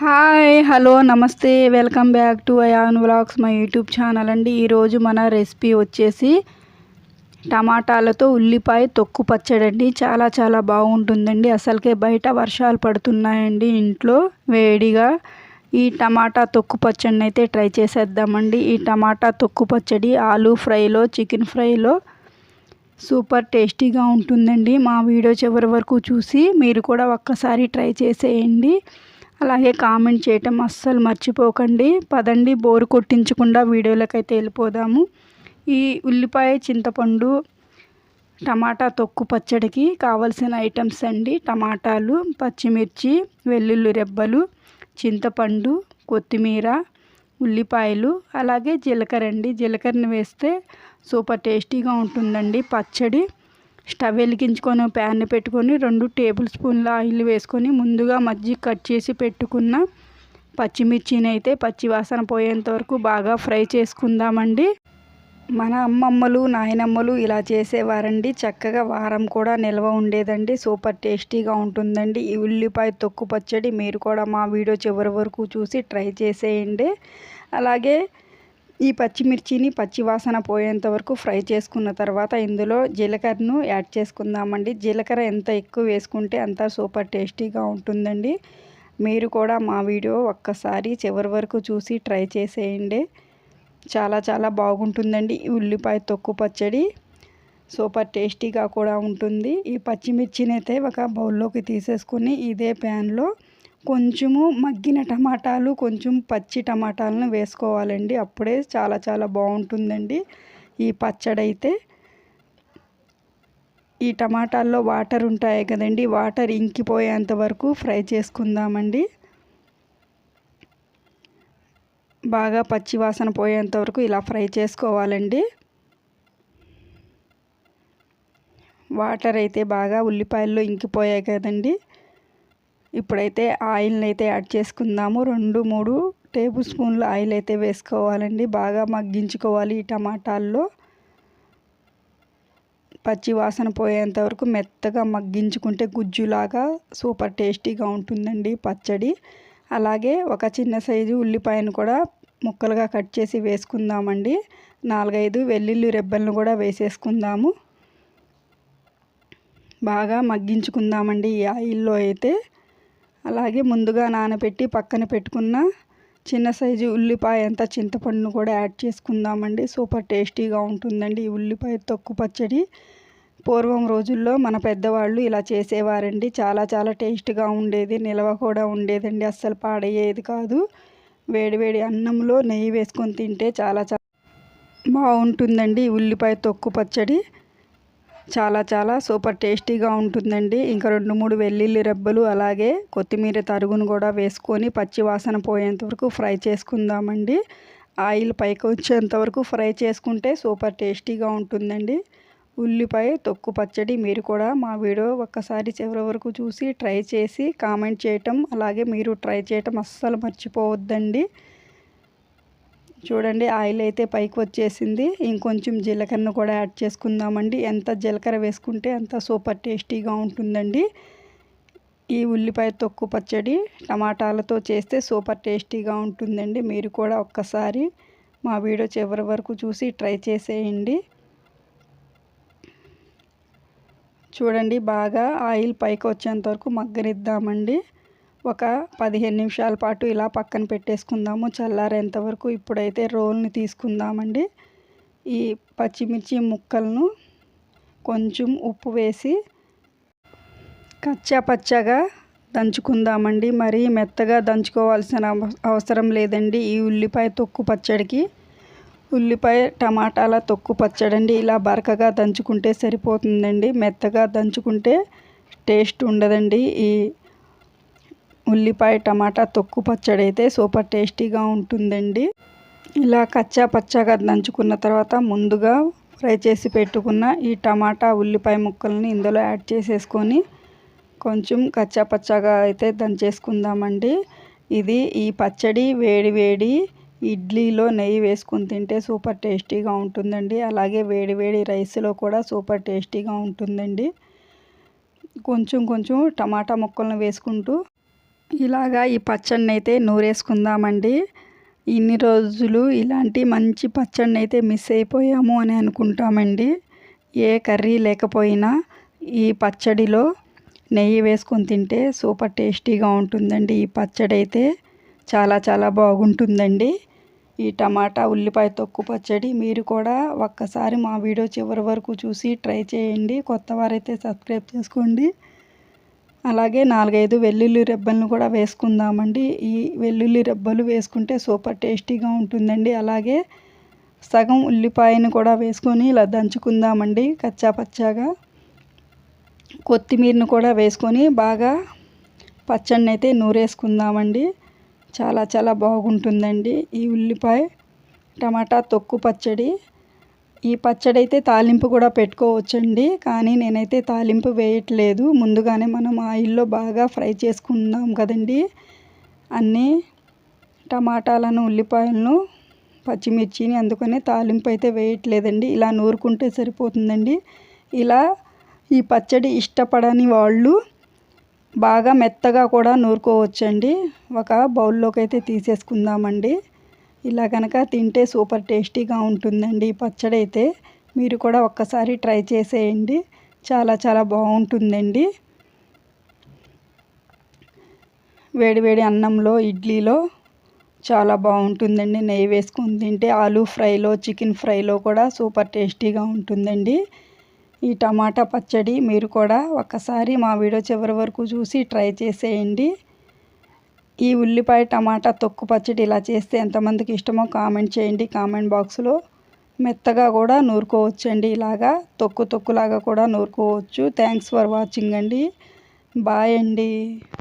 Hi hello నమస్తే. Welcome back to Ayaan vlogs మా YouTube channel అండి. ఈరోజు మన రెసిపీ వచ్చేసి టమాటాలతో ఉల్లిపాయ తొక్కు పచ్చడి అండి చాలా చాలా బాగుంటుందండి. అసలుకే బయట వర్షాలు పడుతున్నాయండి ఇంట్లో. వేడిగా ఈ టమాటా తొక్కు పచ్చడిని అయితే ట్రై చేసేద్దామండి. ఈ టమాటా తొక్కు పచ్చడి ఆలూ ఫ్రైలో చికెన్ ఫ్రైలో సూపర్ టేస్టీగా ఉంటుందండి. మా వీడియో చివరి వరకు చూసి మీరు కూడా ఒక్కసారి ట్రై చేసేయండి. అలాగే కామెంట్ చేయటం అస్సలు మర్చిపోకండి. పదండి బోరు కొట్టించకుండా వీడియోలకైతే వెళ్ళిపోదాము. ఈ ఉల్లిపాయ చింతపండు టమాటా తొక్కు పచ్చడికి కావలసిన ఐటమ్స్ అండి. టమాటాలు పచ్చిమిర్చి వెల్లుల్లి రెబ్బలు చింతపండు కొత్తిమీర ఉల్లిపాయలు అలాగే జీలకర్ర అండి. జీలకర్రని వేస్తే సూపర్ టేస్టీగా ఉంటుందండి పచ్చడి. స్టవ్ వెలిగించుకొని ప్యాన్ పెట్టుకొని రెండు టేబుల్ స్పూన్ల ఆయిల్ వేసుకొని ముందుగా మజ్జిగ కట్ చేసి పెట్టుకున్న పచ్చిమిర్చిని అయితే పచ్చివాసన పోయేంత వరకు బాగా ఫ్రై చేసుకుందామండి. మన అమ్మమ్మలు నాయనమ్మలు ఇలా చేసేవారండి. చక్కగా వారం కూడా నిల్వ ఉండేదండి. సూపర్ టేస్టీగా ఉంటుందండి. ఈ ఉల్లిపాయ తొక్కు పచ్చడి మీరు కూడా మా వీడియో చివరి వరకు చూసి ట్రై చేసేయండి. అలాగే ఈ పచ్చిమిర్చిని పచ్చివాసన పోయేంత వరకు ఫ్రై చేసుకున్న తర్వాత ఇందులో జీలకర్రను యాడ్ చేసుకుందామండి. జీలకర్ర ఎంత ఎక్కువ వేసుకుంటే అంత సూపర్ టేస్టీగా ఉంటుందండి. మీరు కూడా మా వీడియో ఒక్కసారి చివరి వరకు చూసి ట్రై చేసేయండి. చాలా చాలా బాగుంటుందండి. ఈ ఉల్లిపాయ తొక్కు పచ్చడి సూపర్ టేస్టీగా కూడా ఉంటుంది. ఈ పచ్చిమిర్చిని అయితే ఒక బౌల్లోకి తీసేసుకుని ఇదే ప్యాన్లో కొంచెము మగ్గిన టమాటాలు కొంచెం పచ్చి టమాటాలను వేసుకోవాలండి. అప్పుడే చాలా చాలా బాగుంటుందండి. ఈ పచ్చడి అయితే ఈ టమాటాల్లో వాటర్ ఉంటాయి కదండి. వాటర్ ఇంకిపోయేంత వరకు ఫ్రై చేసుకుందామండి. బాగా పచ్చి వాసన పోయేంత వరకు ఇలా ఫ్రై చేసుకోవాలండి. వాటర్ అయితే బాగా ఉల్లిపాయల్లో ఇంకిపోయాయి కదండి. ఇప్పుడైతే ఆయిల్ని అయితే యాడ్ చేసుకుందాము. రెండు మూడు టేబుల్ స్పూన్ల ఆయిల్ అయితే వేసుకోవాలండి. బాగా మగ్గించుకోవాలి ఈ టమాటాల్లో. పచ్చి వాసన పోయేంత వరకు మెత్తగా మగ్గించుకుంటే గుజ్జులాగా సూపర్ టేస్టీగా ఉంటుందండి పచ్చడి. అలాగే ఒక చిన్న సైజు ఉల్లిపాయను కూడా ముక్కలుగా కట్ చేసి వేసుకుందామండి. నాలుగైదు వెల్లుల్లి రెబ్బలను కూడా వేసేసుకుందాము. బాగా మగ్గించుకుందామండి ఈ ఆయిల్లో అయితే. అలాగే ముందుగా నానబెట్టి పక్కన పెట్టుకున్న చిన్న సైజు ఉల్లిపాయ అంత చింతపండును కూడా యాడ్ చేసుకుందామండి. సూపర్ టేస్టీగా ఉంటుందండి ఈ ఉల్లిపాయ తొక్కు పచ్చడి. పూర్వం రోజుల్లో మన పెద్దవాళ్ళు ఇలా చేసేవారండి. చాలా చాలా టేస్ట్గా ఉండేది నిల్వ కూడా ఉండేదండి అస్సలు పాడయ్యేది కాదు. వేడివేడి అన్నంలో నెయ్యి వేసుకొని తింటే చాలా చాలా బాగుంటుందండి ఉల్లిపాయ తొక్కు పచ్చడి. చాలా చాలా సూపర్ టేస్టీగా ఉంటుందండి. ఇంకా రెండు మూడు వెల్లుల్లి రెబ్బలు అలాగే కొత్తిమీర తరుగును కూడా వేసుకొని పచ్చి వాసన పోయేంత వరకు ఫ్రై చేసుకుందామండి. ఆయిల్ పైకి వచ్చేంత వరకు ఫ్రై చేసుకుంటే సూపర్ టేస్టీగా ఉంటుందండి. ఉల్లిపాయ తొక్కు పచ్చడి మీరు కూడా మా వీడియో ఒక్కసారి చివరి వరకు చూసి ట్రై చేసి కామెంట్ చేయటం అలాగే మీరు ట్రై చేయటం అస్సలు మర్చిపోవద్దండి. చూడండి ఆయిల్ అయితే పైకి వచ్చేసింది. ఇంకొంచెం జీలకర్ర కూడా యాడ్ చేసుకుందామండి. ఎంత జీలకర్ర వేసుకుంటే అంత సూపర్ టేస్టీగా ఉంటుందండి. ఈ ఉల్లిపాయ తొక్కు పచ్చడి టమాటాలతో చేస్తే సూపర్ టేస్టీగా ఉంటుందండి. మీరు కూడా ఒక్కసారి మా వీడియో చివరి వరకు చూసి ట్రై చేసేయండి. చూడండి బాగా ఆయిల్ పైకి వచ్చేంత వరకు మగ్గనిద్దామండి. ఒక పదిహేను నిమిషాల పాటు ఇలా పక్కన పెట్టేసుకుందాము. చల్లారేంత వరకు ఇప్పుడైతే రోల్ని తీసుకుందామండి. ఈ పచ్చిమిర్చి ముక్కలను కొంచెం ఉప్పు వేసి కచ్చా పచ్చగా దంచుకుందామండి. మరి మెత్తగా దంచుకోవాల్సిన అవసరం లేదండి. ఈ ఉల్లిపాయ తొక్కు పచ్చడికి. ఉల్లిపాయ టమాటాల తొక్కు పచ్చడండి. ఇలా బరకగా దంచుకుంటే సరిపోతుందండి. మెత్తగా దంచుకుంటే టేస్ట్ ఉండదండి. ఈ ఉల్లిపాయ టమాటా తొక్కు పచ్చడి అయితే సూపర్ టేస్టీగా ఉంటుందండి. ఇలా కచ్చా పచ్చగా దంచుకున్న తర్వాత ముందుగా ఫ్రై చేసి పెట్టుకున్న ఈ టమాటా ఉల్లిపాయ ముక్కల్ని ఇందులో యాడ్ చేసేసుకొని కొంచెం కచ్చా పచ్చగా అయితే దంచేసుకుందామండి. ఇది ఈ పచ్చడి వేడి వేడి ఇడ్లీలో నెయ్యి వేసుకుని తింటే సూపర్ టేస్టీగా ఉంటుందండి. అలాగే వేడి వేడి రైస్లో కూడా సూపర్ టేస్టీగా ఉంటుందండి. కొంచెం కొంచెం టమాటా ముక్కలను వేసుకుంటూ ఇలాగా ఈ పచ్చడిని అయితే నూరేసుకుందామండి. ఇన్ని రోజులు ఇలాంటి మంచి పచ్చడిని అయితే మిస్ అయిపోయాము అని అనుకుంటామండి. ఏ కర్రీ లేకపోయినా ఈ పచ్చడిలో నెయ్యి వేసుకొని తింటే సూపర్ టేస్టీగా ఉంటుందండి. ఈ పచ్చడి అయితే చాలా చాలా బాగుంటుందండి. ఈ టమాటా ఉల్లిపాయ తొక్కు పచ్చడి మీరు కూడా ఒక్కసారి మా వీడియో చివరి వరకు చూసి ట్రై చేయండి. కొత్త వారైతే సబ్స్క్రైబ్ చేసుకోండి. అలాగే నాలుగైదు వెల్లుల్లి రెబ్బలను కూడా వేసుకుందామండి. ఈ వెల్లుల్లి రెబ్బలు వేసుకుంటే సూపర్ టేస్టీగా ఉంటుందండి. అలాగే సగం ఉల్లిపాయను కూడా వేసుకొని ఇలా దంచుకుందామండి కచ్చా పచ్చాగా. కొత్తిమీరను కూడా వేసుకొని బాగా పచ్చడిని అయితే నూరేసుకుందామండి. చాలా చాలా బాగుంటుందండి ఈ ఉల్లిపాయ. టమాటా తొక్కు పచ్చడి. ఈ పచ్చడి అయితే తాలింపు కూడా పెట్టుకోవచ్చండి కానీ నేనైతే తాలింపు వేయట్లేదు. ముందుగానే మనం ఆయిల్లో బాగా ఫ్రై చేసుకుందాం కదండి. అన్నీ టమాటాలను ఉల్లిపాయలను పచ్చిమిర్చిని అందుకనే తాలింపు అయితే వేయట్లేదండి. ఇలా నూరుకుంటే సరిపోతుందండి. ఇలా ఈ పచ్చడి ఇష్టపడని వాళ్ళు బాగా మెత్తగా కూడా నూరుకోవచ్చండి. ఒక బౌల్లోకి అయితే తీసేసుకుందామండి. ఇలా కనుక తింటే సూపర్ టేస్టీగా ఉంటుందండి ఈ పచ్చడి అయితే మీరు కూడా ఒక్కసారి ట్రై చేసేయండి. చాలా చాలా బాగుంటుందండి. వేడివేడి అన్నంలో ఇడ్లీలో చాలా బాగుంటుందండి. నెయ్యి వేసుకొని తింటే ఆలూ ఫ్రైలో చికెన్ ఫ్రైలో కూడా సూపర్ టేస్టీగా ఉంటుందండి. ఈ టమాటా పచ్చడి మీరు కూడా ఒక్కసారి మా వీడియో చివరి వరకు చూసి ట్రై చేసేయండి. ఈ ఉల్లిపాయ టమాటా తొక్కు పచ్చడి ఇలా చేస్తే ఎంతమందికి ఇష్టమో కామెంట్ చేయండి. కామెంట్ బాక్స్లో మెత్తగా కూడా నూరుకోవచ్చండి. ఇలాగా తొక్కు తొక్కులాగా కూడా నూరుకోవచ్చు. థ్యాంక్స్ ఫర్ వాచింగ్ అండి. బాయ్ అండి.